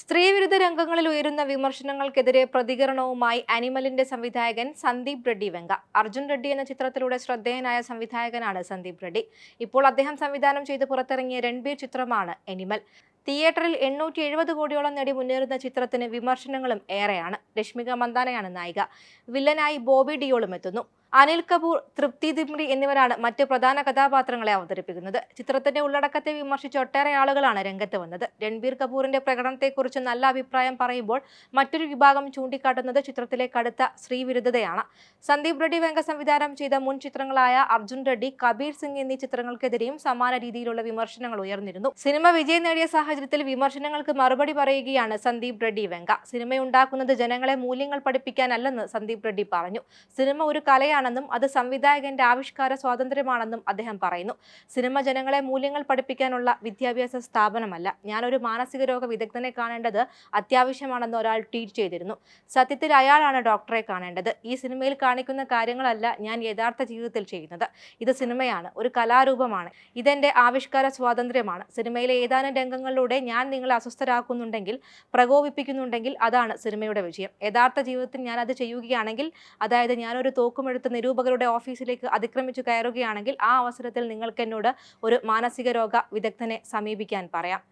സ്ത്രീവിരുദ്ധ രംഗങ്ങളിൽ ഉയരുന്ന വിമർശനങ്ങൾക്കെതിരെ പ്രതികരണവുമായി അനിമലിന്റെ സംവിധായകൻ സന്ദീപ് റെഡ്ഡി വെങ്ക. അർജുൻ റെഡ്ഡി എന്ന ചിത്രത്തിലൂടെ ശ്രദ്ധേയനായ സംവിധായകനാണ് സന്ദീപ് റെഡ്ഡി. ഇപ്പോൾ അദ്ദേഹം സംവിധാനം ചെയ്ത് പുറത്തിറങ്ങിയ രൺബീർ ചിത്രമാണ് എനിമൽ തിയേറ്ററിൽ എണ്ണൂറ്റി എഴുപത് കോടിയോളം നേടി മുന്നേറുന്ന ചിത്രത്തിന് വിമർശനങ്ങളും ഏറെയാണ്. രശ്മിക മന്ദാനയാണ് നായിക. വില്ലനായി ബോബി ഡിയോളും എത്തുന്നു. അനിൽ കപൂർ തൃപ്തി ദിമ്രി എന്നിവരാണ് മറ്റ് പ്രധാന കഥാപാത്രങ്ങളെ അവതരിപ്പിക്കുന്നത്. ചിത്രത്തിന്റെ ഉള്ളടക്കത്തെ വിമർശിച്ച് ഒട്ടേറെ ആളുകളാണ് രംഗത്ത് വന്നത്. രൺബീർ കപൂറിന്റെ പ്രകടനത്തെക്കുറിച്ച് നല്ല അഭിപ്രായം പറയുമ്പോൾ മറ്റൊരു വിഭാഗം ചൂണ്ടിക്കാട്ടുന്നത് ചിത്രത്തിലെ കടുത്ത സ്ത്രീവിരുദ്ധതയാണ്. സന്ദീപ് റെഡ്ഡി വെങ്ക സംവിധാനം ചെയ്ത മുൻ ചിത്രങ്ങളായ അർജുൻ റെഡ്ഡി കബീർ സിംഗ് എന്നീ ചിത്രങ്ങൾക്കെതിരെയും സമാന രീതിയിലുള്ള വിമർശനങ്ങൾ ഉയർന്നിരുന്നു. സിനിമ വിജയം നേടിയ സാഹചര്യത്തിൽ വിമർശനങ്ങൾക്ക് മറുപടി പറയുകയാണ് സന്ദീപ് റെഡ്ഡി വെങ്ക സിനിമയുണ്ടാക്കുന്നത് ജനങ്ങളെ മൂല്യങ്ങൾ പഠിപ്പിക്കാനല്ലെന്ന് സന്ദീപ് റെഡ്ഡി പറഞ്ഞു. സിനിമ ഒരു കലയാണെന്നും അത് സംവിധായകന്റെ ആവിഷ്കാര സ്വാതന്ത്ര്യമാണെന്നും അദ്ദേഹം പറയുന്നു. സിനിമ ജനങ്ങളെ മൂല്യങ്ങൾ പഠിപ്പിക്കാനുള്ള വിദ്യാഭ്യാസ സ്ഥാപനമല്ല. ഞാനൊരു മാനസിക രോഗ വിദഗ്ധനെ കാണേണ്ടത് അത്യാവശ്യമാണെന്ന് ഒരാൾ ട്വീറ്റ് ചെയ്തിരുന്നു. സത്യത്തിൽ അയാളാണ് ഡോക്ടറെ കാണേണ്ടത്. ഈ സിനിമയിൽ കാണിക്കുന്ന കാര്യങ്ങളല്ല ഞാൻ യഥാർത്ഥ ജീവിതത്തിൽ ചെയ്യുന്നത്. ഇത് സിനിമയാണ്. ഒരു കലാരൂപമാണ്. ഇതെന്റെ ആവിഷ്കാര സ്വാതന്ത്ര്യമാണ്. സിനിമയിലെ ഏതാനും രംഗങ്ങളിലൂടെ ഞാൻ നിങ്ങളെ അസ്വസ്ഥരാക്കുന്നുണ്ടെങ്കിൽ പ്രകോപിപ്പിക്കുന്നുണ്ടെങ്കിൽ അതാണ് സിനിമയുടെ വിജയം. യഥാർത്ഥ ജീവിതത്തിൽ ഞാൻ അത് ചെയ്യുകയാണെങ്കിൽ അതായത് ഞാനൊരു തോക്കുമെടുത്ത് നിരൂപകരുടെ ഓഫീസിലേക്ക് അതിക്രമിച്ചു കയറുകയാണെങ്കിൽ ആ അവസരത്തിൽ നിങ്ങൾക്ക് എന്നോട് ഒരു മാനസിക രോഗ വിദഗ്ധനെ സമീപിക്കാൻ പറയാം.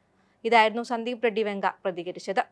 ഇതായിരുന്നു സന്ദീപ് റെഡ്ഡി വെങ്ക പ്രതികരിച്ചത്.